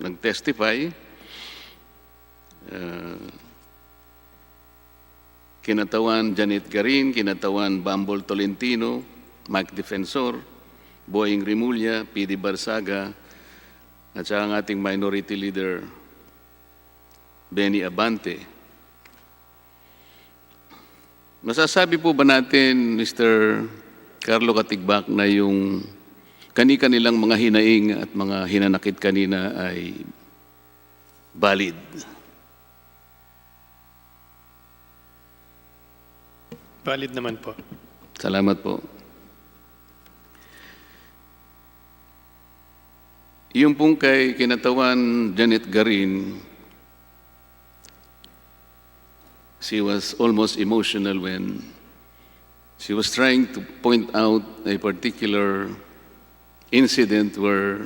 nag-testify. Uh, kinatawan Janet Garin, kinatawan Bambol Tolentino, Mike Defensor, Boying Rimulya, P.D. Barsaga, at saka ang ating minority leader, Benny Abante. Masasabi po ba natin, Mr. Carlo Katigbak, na yung kani-kanilang mga hinaing at mga hinanakit kanina ay valid? Valid naman po. Salamat po. Yung pong kay kinatawan Janet Garin, she was almost emotional when she was trying to point out a particular incident where